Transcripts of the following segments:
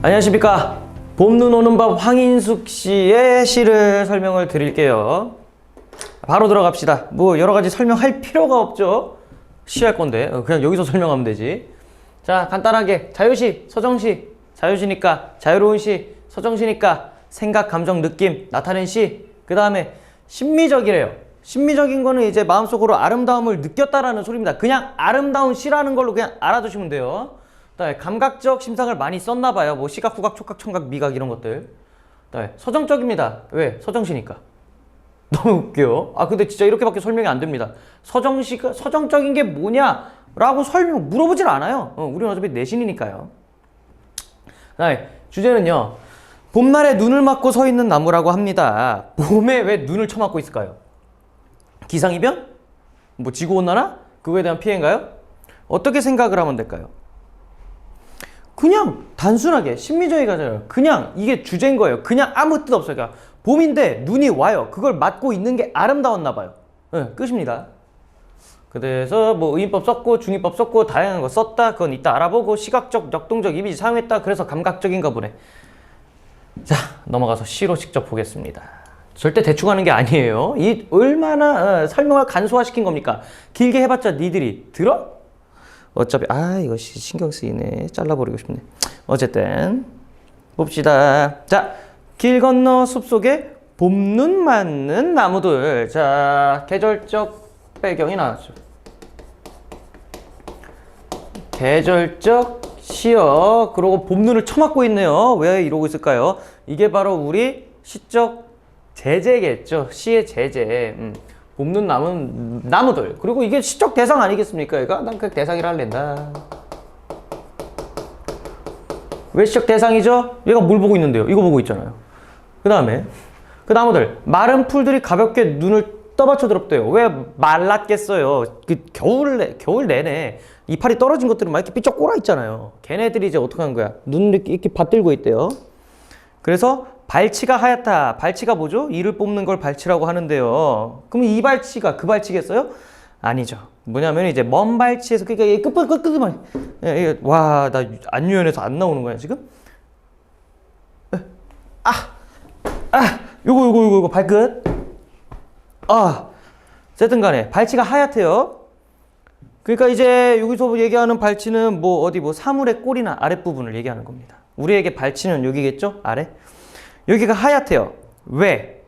안녕하십니까. 봄눈 오는 밥 황인숙 씨의 시를 설명을 드릴게요. 바로 들어갑시다. 뭐 여러 가지 설명할 필요가 없죠. 시 할 건데 어, 그냥 여기서 설명하면 되지. 자 간단하게 자유시, 서정시, 자유시니까 자유로운 시, 서정시니까 생각, 감정, 느낌 나타낸 시. 그 다음에 심미적이래요. 심미적인 거는 이제 마음속으로 아름다움을 느꼈다라는 소리입니다. 그냥 아름다운 시라는 걸로 그냥 알아두시면 돼요. 그다음에 감각적 심상을 많이 썼나 봐요. 뭐 시각, 후각, 촉각, 청각, 미각 이런 것들. 그다음에 서정적입니다. 왜? 서정시니까. 너무 웃겨. 아 근데 진짜 이렇게밖에 설명이 안 됩니다. 서정시가 서정적인 게 뭐냐라고 설명 물어보질 않아요. 어, 우리는 어차피 내신이니까요. 그다음에 주제는요. 봄날에 눈을 맞고 서 있는 나무라고 합니다. 봄에 왜 눈을 쳐맞고 있을까요? 기상이변? 뭐 지구온난화? 그거에 대한 피해인가요? 어떻게 생각을 하면 될까요? 그냥 단순하게 심리적이가잖아요. 그냥 이게 주제인 거예요. 그냥 아무 뜻 없어요. 그러니까 봄인데 눈이 와요. 그걸 맞고 있는 게 아름다웠나 봐요. 네, 끝입니다. 그래서 뭐 의인법 썼고 중의법 썼고 다양한 거 썼다. 그건 이따 알아보고 시각적, 역동적 이미지 사용했다. 그래서 감각적인가 보네. 자 넘어가서 시로 직접 보겠습니다. 절대 대충 하는 게 아니에요. 이 얼마나 어, 설명을 간소화시킨 겁니까? 길게 해봤자 니들이 들어? 어차피 아 시- 신경 쓰이네. 잘라버리고 싶네. 어쨌든 봅시다. 자, 길 건너 숲속에 봄눈 맞는 나무들. 자, 계절적 배경이 나왔죠. 계절적 시어. 그리고 봄눈을 쳐맞고 있네요. 왜 이러고 있을까요? 이게 바로 우리 시적 제재겠죠. 시의 제재. 음. 봄눈 나무, 나무들. 그리고 이게 시적 대상 아니겠습니까? 얘가? 난 그 대상이라 할랜다. 왜 시적 대상이죠? 얘가 뭘 보고 있는데요? 이거 보고 있잖아요. 그 다음에 그 나무들 마른 풀들이 가볍게 눈을 떠받쳐 들었대요. 왜 말랐겠어요? 그 겨울 내, 겨울 내내 이파리 떨어진 것들은 막 이렇게 삐쩍 꼬라 있잖아요. 걔네들이 이제 어떻게 한 거야? 눈을 이렇게 받들고 있대요. 그래서 발치가 하얗다. 발치가 뭐죠? 이를 뽑는 걸 발치라고 하는데요. 그럼 이 발치가 그 발치겠어요? 아니죠. 뭐냐면 이제 먼 발치에서 그러니까 이 끝끝 끝끝만 와 나 안 유연해서 안 나오는 거야 지금? 아, 아, 요거 요거 요거 요거 발끝. 아, 어쨌든 간에 발치가 하얗대요. 그러니까 이제 여기서 얘기하는 발치는 뭐 어디 뭐 사물의 꼬리나 아랫 부분을 얘기하는 겁니다. 우리에게 발치는 여기겠죠? 아래. 여기가 하얗대요. 왜?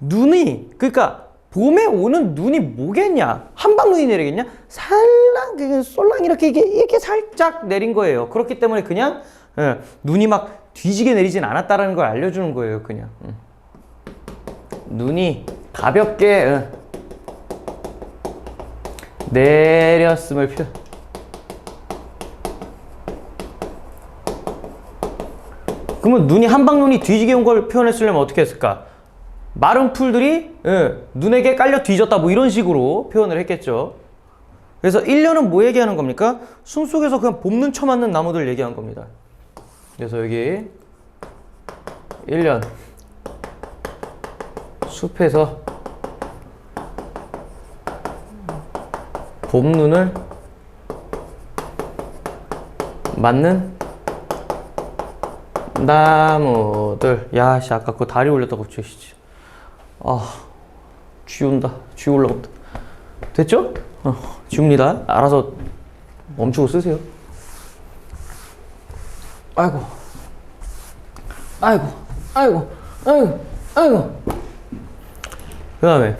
눈이 그러니까 봄에 오는 눈이 뭐겠냐? 한방 눈이 내리겠냐? 살랑 그 쏠랑 이렇게 이렇게 살짝 내린 거예요. 그렇기 때문에 그냥 예, 눈이 막 뒤지게 내리진 않았다라는 걸 알려주는 거예요. 그냥 음. 눈이 가볍게 예, 내렸음을 표. 그러면 눈이 한방 눈이 뒤지게 온 걸 표현했으려면 어떻게 했을까? 마른 풀들이 예, 눈에게 깔려 뒤졌다 뭐 이런 식으로 표현을 했겠죠. 그래서 1년은 뭐 얘기하는 겁니까? 숨 속에서 그냥 봄눈 쳐맞는 나무들 얘기한 겁니다. 그래서 여기 1년 숲에서 봄눈을 맞는 나무들. 야씨 아까 그 다리 올렸다 갑자기 씨. 아 쥐온다. 쥐 올라온다. 됐죠? 어, 지웁니다. 알아서 멈추고 쓰세요. 아이고. 아이고. 아이고. 아이고. 아이고. 그 다음에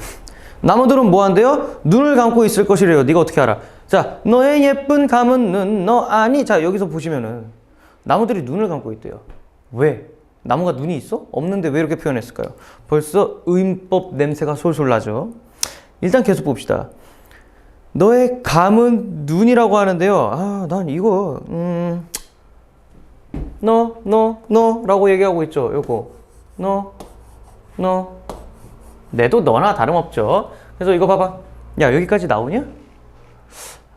나무들은 뭐 한대요? 눈을 감고 있을 것이래요. 네가 어떻게 알아? 자 너의 예쁜 감은 눈 너 아니. 자 여기서 보시면은 나무들이 눈을 감고 있대요 왜? 나무가 눈이 있어? 없는데 왜 이렇게 표현했을까요? 벌써 의인법 냄새가 솔솔 나죠. 일단 계속 봅시다. 너의 감은 눈이라고 하는데요. 아, 난 이거 음, 너, 너, 너라고 얘기하고 있죠. 요거 너, 너. 내도 너나 다름없죠. 그래서 이거 봐봐. 야 여기까지 나오냐?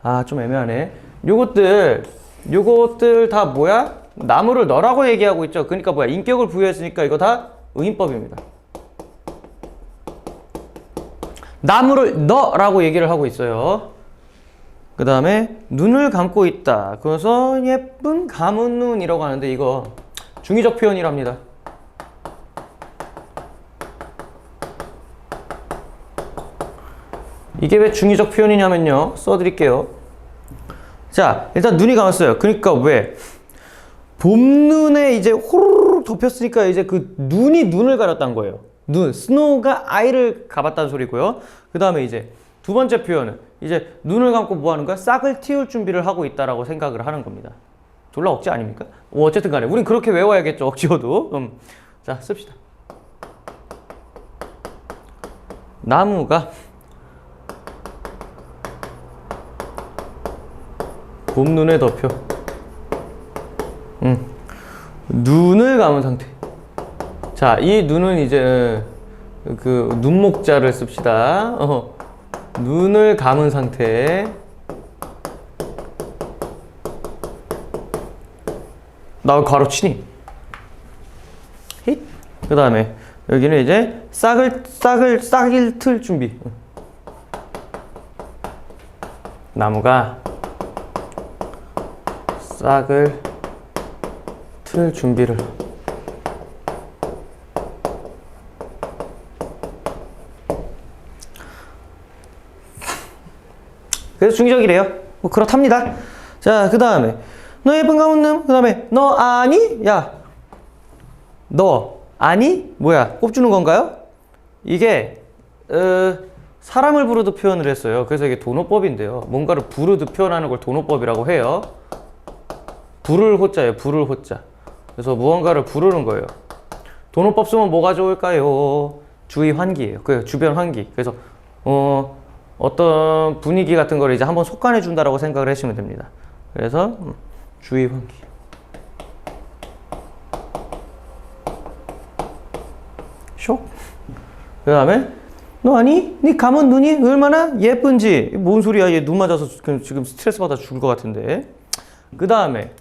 아, 좀 애매하네. 요것들, 요것들 다 뭐야? 나무를 너라고 얘기하고 있죠. 그러니까 뭐야? 인격을 부여했으니까 이거 다 의인법입니다. 나무를 너라고 얘기를 하고 있어요. 그 다음에 눈을 감고 있다. 그래서 예쁜 감은 눈이라고 하는데 이거 중의적 표현이랍니다. 이게 왜 중의적 표현이냐면요. 써드릴게요. 자, 일단 눈이 감았어요. 그러니까 왜? 봄눈에 이제 호로록 덮였으니까 이제 그 눈이 눈을 가렸다는 거예요. 눈, 스노우가 아이를 가봤다는 소리고요. 그 다음에 이제 두 번째 표현은 이제 눈을 감고 뭐 하는 거야? 싹을 틔울 준비를 하고 있다라고 생각을 하는 겁니다. 졸라 억지 아닙니까? 뭐 어쨌든 간에 우린 그렇게 외워야겠죠. 억지로도. 음. 자, 씁시다. 나무가 봄눈에 덮여. 음. 눈을 감은 상태. 자, 이 눈은 이제 그 눈목자를 씁시다. 어. 눈을 감은 상태. 나 가로 치니. 힛. 그 다음에 여기는 이제 싹을 싹을 싹일 틀 준비. 나무가 싹을 틀 준비를. 그래서 중의적이래요. 뭐 그렇답니다. 자, 그 다음에 너 예쁜 가문님. 그 다음에 너 아니? 야, 너 아니? 뭐야? 꼽주는 건가요? 이게 어, 사람을 부르듯 표현을 했어요. 그래서 이게 도노법인데요. 뭔가를 부르듯 표현하는 걸 도노법이라고 해요. 부를 호자예요. 부를 호자. 그래서 무언가를 부르는 거예요. 도노법 쓰면 뭐가 좋을까요? 주의 환기예요. 그 주변 환기. 그래서 어, 어떤 분위기 같은 걸 이제 한번 속간해 준다라고 생각을 하시면 됩니다. 그래서 음, 주의 환기. 쇼. 그 다음에 너 아니? 네 감은 눈이 얼마나 예쁜지 뭔 소리야 얘 눈 맞아서 지금 스트레스 받아 죽을 것 같은데 그 다음에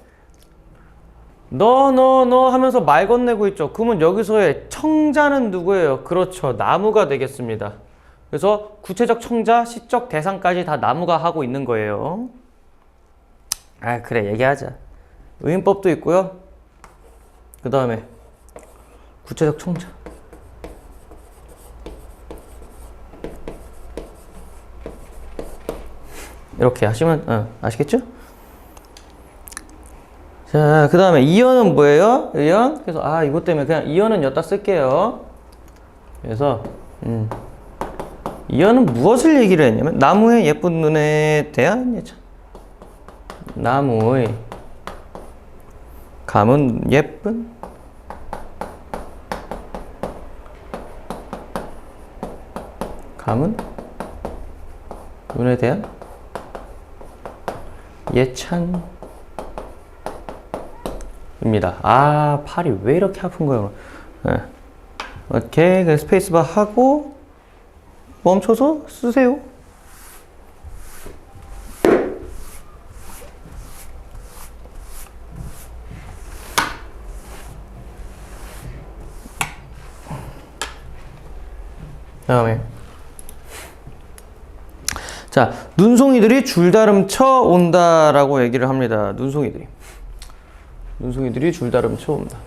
너 너 너 하면서 말 건네고 있죠. 그러면 여기서의 청자는 누구예요? 그렇죠. 나무가 되겠습니다. 그래서 구체적 청자, 시적 대상까지 다 나무가 하고 있는 거예요. 아 그래 얘기하자. 의인법도 있고요. 그 다음에 구체적 청자. 이렇게 하시면 어, 아시겠죠? 자, 그 다음에 이연은 뭐예요? 이연? 그래서 아 이것 때문에 그냥 이연은 여기다 쓸게요. 그래서 음, 이연은 무엇을 얘기를 했냐면 나무의 예쁜 눈에 대한 예찬. 나무의 감은 예쁜 감은 눈에 대한 예찬 입니다. 아 팔이 왜 이렇게 아픈 거예요? 네. 오케이 그 스페이스바 하고 멈춰서 쓰세요. 다음에 자, 눈송이들이 줄다름 쳐 온다라고 얘기를 합니다. 눈송이들이. 눈송이들이 줄다름 쳐 온다.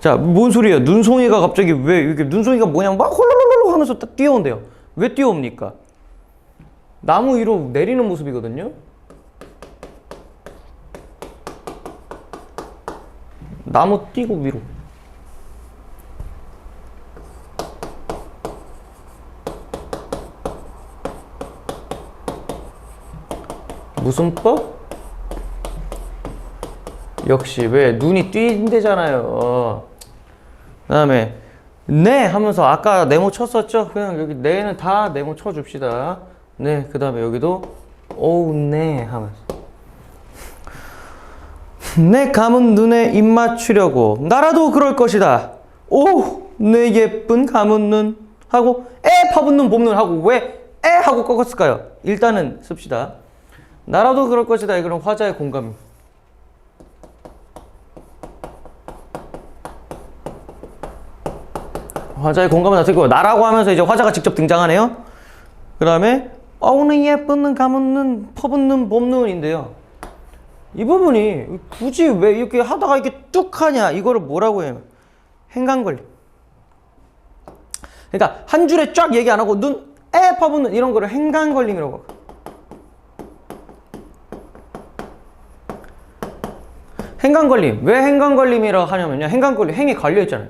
자, 뭔 소리예요? 눈송이가 갑자기 왜 이렇게 눈송이가 뭐냐 막 홀로로로 하면서 딱 뛰어온대요. 왜 뛰어옵니까? 나무 위로 내리는 모습이거든요. 나무 뛰고 위로. 무슨 법? 역시 왜 눈이 뛴대잖아요. 그 다음에 네 하면서 아까 네모 쳤었죠? 그냥 여기 네는 다 네모 쳐줍시다. 네, 그 다음에 여기도 오우 네 하면서 내 감은 눈에 입 맞추려고 나라도 그럴 것이다. 오, 내 예쁜 감은 눈 하고 에 파분 눈 봄눈 하고 왜 에 하고 꺾었을까요? 일단은 씁시다. 나라도 그럴 것이다. 이거는 화자의 공감. 화자의 공감은 어떻고 나라고 하면서 이제 화자가 직접 등장하네요. 그 다음에 어우는 예쁜 눈, 감은 눈, 퍼붓는 봄눈인데요. 이 부분이 굳이 왜 이렇게 하다가 이렇게 뚝 하냐 이거를 뭐라고 해요? 행간걸림. 그러니까 한 줄에 쫙 얘기 안 하고 눈에 퍼붓는 이런 거를 행간걸림이라고 하고. 행간걸림. 왜 행간걸림이라고 하냐면요. 행간걸림, 행이 걸려 있잖아요.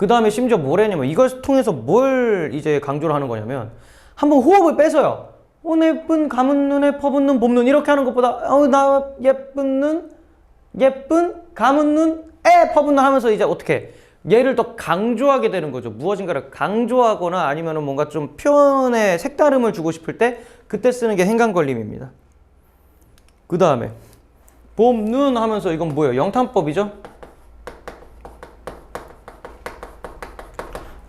그 다음에 심지어 뭘 했냐면 이걸 통해서 뭘 이제 강조를 하는 거냐면 한번 호흡을 빼서요. 오, 예쁜 감은 눈에 퍼붓는 봄눈 이렇게 하는 것보다 어, 나 예쁜 눈, 예쁜 감은 눈에 퍼붓는 하면서 이제 어떻게 얘를 더 강조하게 되는 거죠. 무엇인가를 강조하거나 아니면 뭔가 좀 표현에 색다름을 주고 싶을 때 그때 쓰는 게 행간걸림입니다. 그 다음에 봄, 눈 하면서 이건 뭐예요? 영탄법이죠?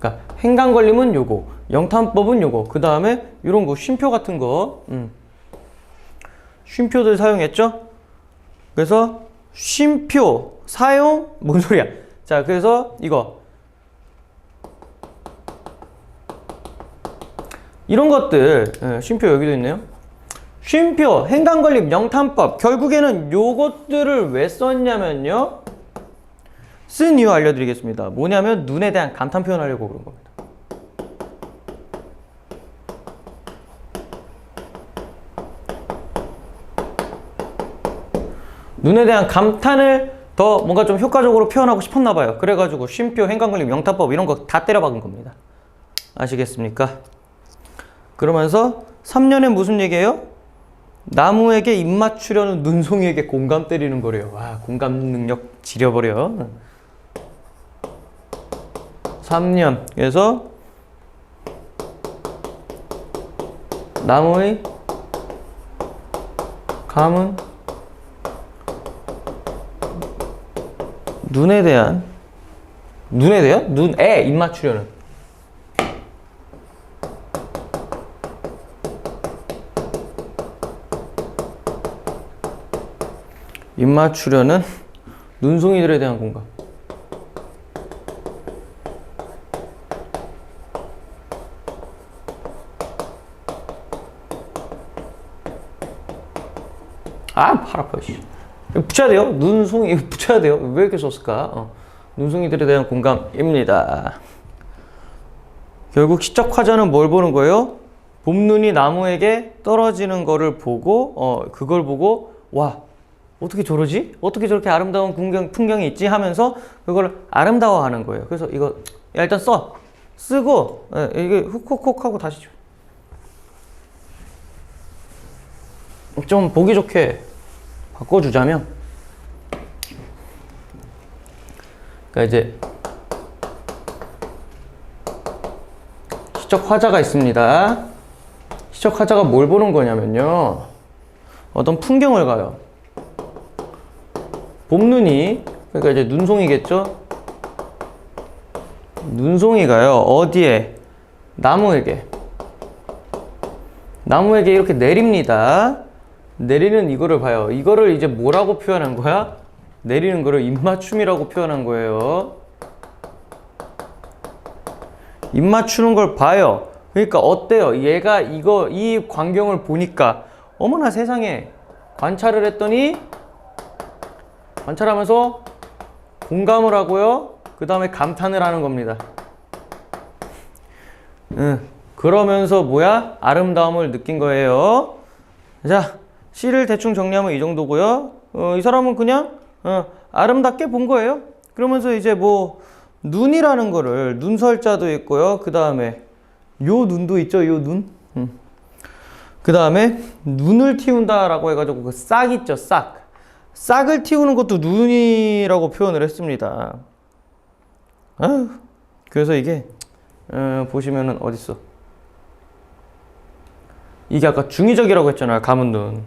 그러니까 행간걸림은 요거, 영탄법은 요거, 그 다음에 이런 거 쉼표 같은 거, 음. 쉼표들 사용했죠? 그래서 쉼표 사용 뭔 소리야? 자, 그래서 이거 이런 것들 예, 쉼표 여기도 있네요. 쉼표, 행간걸림, 영탄법 결국에는 요것들을 왜 썼냐면요. 쓴 이유 알려드리겠습니다. 뭐냐면 눈에 대한 감탄 표현하려고 그런 겁니다. 눈에 대한 감탄을 더 뭔가 좀 효과적으로 표현하고 싶었나 봐요. 그래가지고 쉼표, 행간걸림, 영탄법 이런 거 다 때려박은 겁니다. 아시겠습니까? 그러면서 3년에 무슨 얘기예요? 나무에게 입 맞추려는 눈송이에게 공감 때리는 거래요. 와, 공감 능력 지려버려. 3년. 그래서 나무의 감은 눈에 대한 눈에 대한 눈에 입 맞추려는 입 맞추려는 눈송이들에 대한 공감. 아, 팔 아파, 씨. 붙여야 돼요. 눈송이 붙여야 돼요. 왜 이렇게 썼을까? 어. 눈송이들에 대한 공감입니다. 결국 시적 화자는 뭘 보는 거예요? 봄눈이 나무에게 떨어지는 거를 보고 어 그걸 보고 와 어떻게 저러지? 어떻게 저렇게 아름다운 풍경, 풍경이 있지? 하면서 그걸 아름다워하는 거예요. 그래서 이거 야, 일단 써 쓰고 예, 이게 훅훅훅 하고 다시 줘. 좀 보기 좋게 바꿔주자면 그러니까 이제 시적 화자가 있습니다. 시적 화자가 뭘 보는 거냐면요. 어떤 풍경을 가요. 봄눈이 그러니까 이제 눈송이겠죠. 눈송이가요. 어디에? 나무에게. 나무에게 이렇게 내립니다. 내리는 이거를 봐요. 이거를 이제 뭐라고 표현한 거야? 내리는 거를 입맞춤이라고 표현한 거예요. 입맞추는 걸 봐요. 그러니까 어때요? 얘가 이거 이 광경을 보니까 어머나 세상에 관찰을 했더니 관찰하면서 공감을 하고요. 그 다음에 감탄을 하는 겁니다. 응. 그러면서 뭐야? 아름다움을 느낀 거예요. 자, 시를 대충 정리하면 이 정도고요. 어, 이 사람은 그냥 어, 아름답게 본 거예요. 그러면서 이제 뭐 눈이라는 거를 눈설자도 있고요. 그 다음에 요 눈도 있죠. 요 눈. 음. 그 다음에 눈을 틔운다라고 해가지고 그 싹 있죠. 싹. 싹을 틔우는 것도 눈이라고 표현을 했습니다. 아유, 그래서 이게 어, 보시면은 어딨어? 이게 아까 중의적이라고 했잖아요. 감은 눈.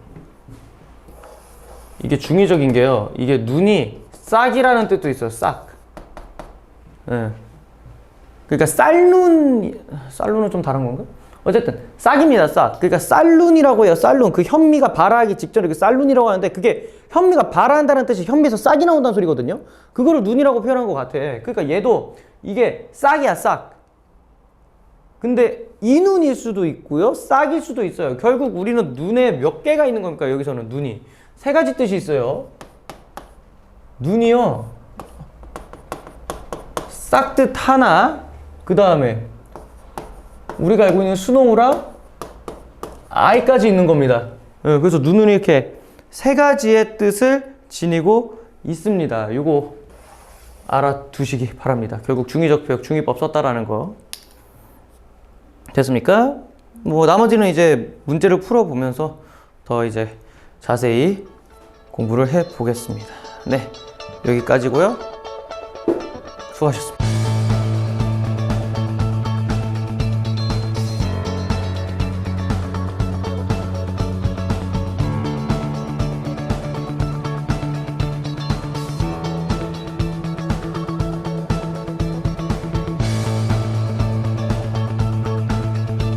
이게 중의적인 게요. 이게 눈이 싹이라는 뜻도 있어요. 싹. 예. 그러니까 쌀눈, 쌀눈은 좀 다른 건가? 어쨌든 싹입니다. 싹. 그러니까 쌀눈이라고 해요. 쌀눈. 그 현미가 발아하기 직전에 그 쌀눈이라고 하는데 그게 현미가 발아한다는 뜻이 현미에서 싹이 나온다는 소리거든요. 그거를 눈이라고 표현한 것 같아. 그러니까 얘도 이게 싹이야, 싹. 근데 이 눈일 수도 있고요. 싹일 수도 있어요. 결국 우리는 눈에 몇 개가 있는 겁니까? 여기서는 눈이. 세 가지 뜻이 있어요. 눈이요. 싹뜻 하나, 그 다음에 우리가 알고 있는 수동우라 아이까지 있는 겁니다. 예, 그래서 눈은 이렇게 세 가지의 뜻을 지니고 있습니다. 이거 알아두시기 바랍니다. 결국 중의적 표현, 중의법 썼다라는 거. 됐습니까? 뭐 나머지는 이제 문제를 풀어보면서 더 이제 자세히 공부를 해 보겠습니다. 네, 여기까지고요. 수고하셨습니다.